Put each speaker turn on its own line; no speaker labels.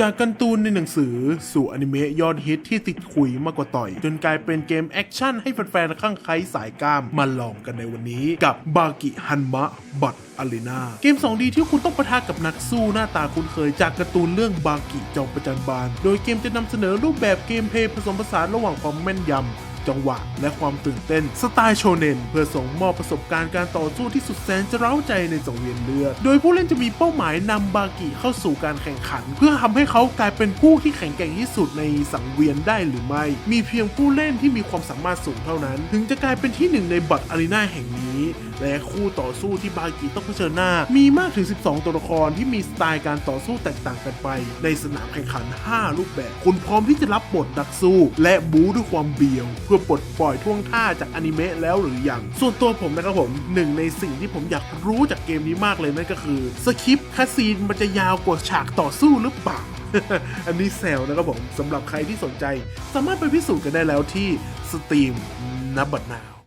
จากการ์ตูนในหนังสือสู่อนิเมะยอดฮิตที่ติดขุยมากกว่าต่อย จนกลายเป็นเกมแอคชั่นให้แฟนๆข้างไครสายกล้ามมาลองกันในวันนี้กับบากิฮันมะบัตอารีนาเกม 2D ที่คุณต้องประทะกับนักสู้หน้าตาคุ้นเคยจากการ์ตูนเรื่องบากิจอมประจันบาน โดยเกมจะนำเสนอรูปแบบเกมเพลย์ผสมผสานระหว่างความแม่นยำ จังหวะ และความตื่นเต้นสไตล์โชเนนเพื่อส่งมอบประสบการณ์การต่อสู้ที่สุดแสนจะเร้าใจในสังเวียนเลือดโดยผู้เล่นจะมีเป้าหมายนำบากิเข้าสู่การแข่งขัน เพื่อทำให้เขากลายเป็นผู้ที่แข็งแกร่งที่สุดในสังเวียนได้หรือไม่ มีเพียงผู้เล่นที่มีความสามารถสูงเท่านั้น ถึงจะกลายเป็นที่หนึ่งในบัตรอารีนาแห่งนี้ และคู่ต่อสู้ที่บากิต้องเผชิญหน้า มีมากถึง 12 ตัวละครที่มีสไตล์การต่อสู้แตกต่างกันไป ในสนามแข่งขัน 5 รูปแบบ คุณพร้อมที่จะรับบทนักสู้ และบู๊ด้วยความเบียว เพื่อปลดปล่อยท่วงท่าจากอนิเมะแล้วหรือยัง ส่วนตัวผมนะครับผมหนึ่งในสิ่งที่ผมอยากรู้จากเกมนี้มากเลยนั่นก็คือสคริปต์คาซีนมันจะยาวกว่าฉากต่อสู้หรือเปล่าอันนี้แซวนะครับผมสำหรับใครที่สนใจ สามารถไปพิสูจน์กันได้แล้วที่สตรีมนับบัตรนา